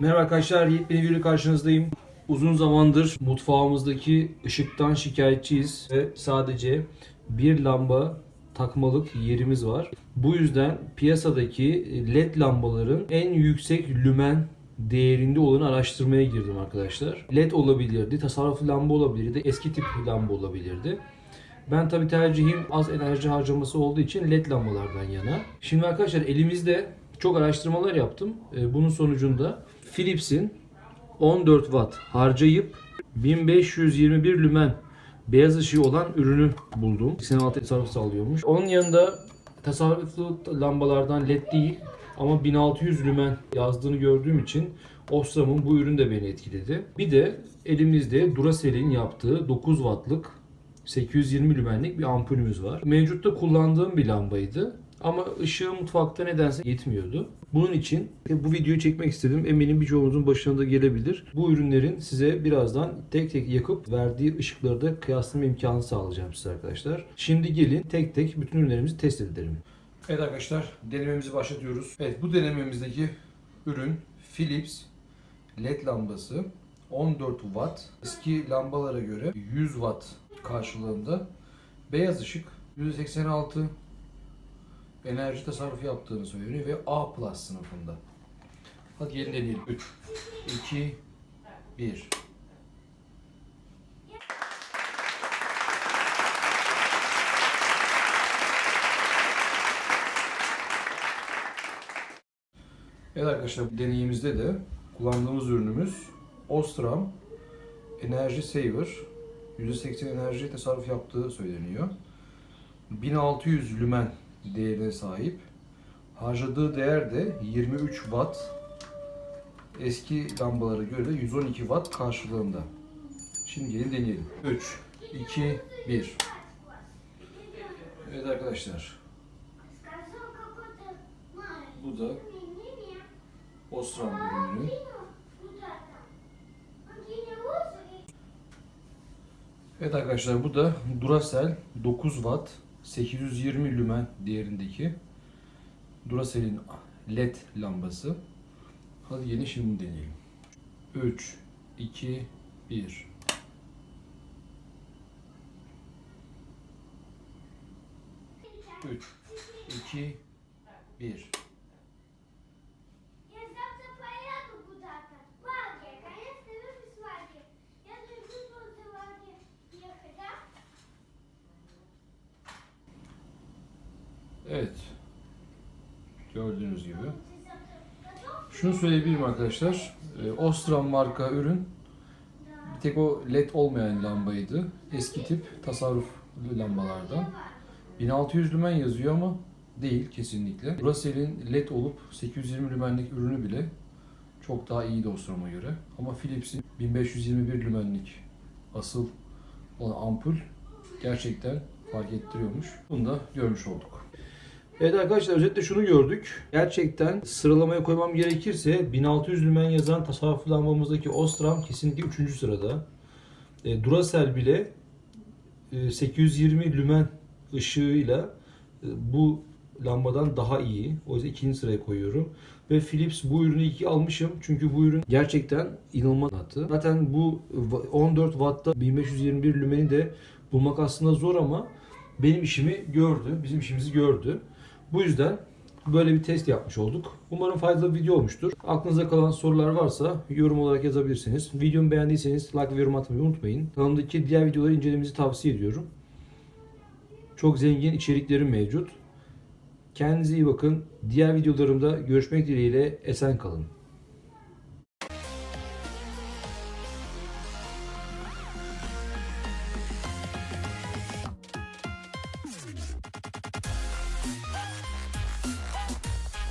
Merhaba arkadaşlar, yepyeni bir video karşınızdayım. Uzun zamandır mutfağımızdaki ışıktan şikayetçiyiz ve sadece bir lamba takmalık yerimiz var. Bu yüzden piyasadaki led lambaların en yüksek lümen değerinde olanı araştırmaya girdim arkadaşlar. Led olabilirdi, tasarruflu lamba olabilirdi, eski tip lamba olabilirdi. Ben tabi tercihim az enerji harcaması olduğu için led lambalardan yana. Şimdi arkadaşlar elimizde çok araştırmalar yaptım. Ee, Bunun sonucunda Philips'in 14 watt harcayıp 1521 lümen beyaz ışığı olan ürünü buldum. 86 tasarruf sağlıyormuş. Onun yanında tasarruflu lambalardan led değil ama 1600 lümen yazdığını gördüğüm için Osram'ın bu ürün de beni etkiledi. Bir de elimizde Duracell'in yaptığı 9 wattlık 820 lümenlik bir ampulümüz var. Mevcutta kullandığım bir lambaydı. Ama ışığı mutfakta nedense yetmiyordu. Bunun için bu videoyu çekmek istedim. Eminim birçoğunuzun başına gelebilir. Bu ürünlerin size birazdan tek tek yakıp verdiği ışıkları da kıyaslama imkanı sağlayacağım size arkadaşlar. Şimdi gelin tek tek bütün ürünlerimizi test edelim. Evet arkadaşlar denememizi başlatıyoruz. Evet bu denememizdeki ürün Philips LED lambası 14 watt. Eski lambalara göre 100 watt karşılığında beyaz ışık %86 enerji tasarrufu yaptığını söylüyor ve A plus sınıfında. Hadi gelin deneyelim. 3, 2, 1. Evet arkadaşlar deneyimizde de kullandığımız ürünümüz Osram Enerji Saver. %80 enerji tasarruf yaptığı söyleniyor. 1600 lümen değerine sahip. Harcadığı değer de 23 watt. Eski lambalara göre de 112 watt karşılığında. Şimdi gelin deneyelim. 3, 2, 1. Evet arkadaşlar. Bu da Osram ürünü. Evet arkadaşlar bu da Duracell 9 watt 820 lümen değerindeki Duracell'in LED lambası. Hadi yeni şimdi deneyelim. 3, 2, 1. Üç, iki, bir. Evet. Gördüğünüz gibi. Şunu söyleyebilirim arkadaşlar. Ee, Ostram marka ürün bir tek o led olmayan lambaydı. Eski tip tasarruf lambalardan. 1600 lümen yazıyor ama değil kesinlikle. Russell'in led olup 820 lümenlik ürünü bile çok daha iyi Ostram'a göre. Ama Philips'in 1521 lümenlik asıl olan ampul gerçekten fark ettiriyormuş. Bunu da görmüş olduk. Evet arkadaşlar özetle şunu gördük. Gerçekten sıralamaya koymam gerekirse 1600 lümen yazan tasarruflu lambamızdaki Osram kesinlikle 3. sırada. E, Duracell bile e, 820 lümen ışığıyla e, bu lambadan daha iyi. O yüzden ikinci sıraya koyuyorum. Ve Philips bu ürünü iki almışım. Çünkü bu ürün gerçekten inanılmaz atı. Zaten bu 14 Watt'ta 1521 lümeni de bulmak aslında zor ama benim işimi gördü. Bizim işimizi gördü. Bu yüzden böyle bir test yapmış olduk. Umarım faydalı bir video olmuştur. Aklınızda kalan sorular varsa yorum olarak yazabilirsiniz. Videomu beğendiyseniz like ve yorum atmayı unutmayın. Kanalımdaki diğer videoları incelemenizi tavsiye ediyorum. Çok zengin içeriklerim mevcut. Kendinize iyi bakın. Diğer videolarımda görüşmek dileğiyle esen kalın.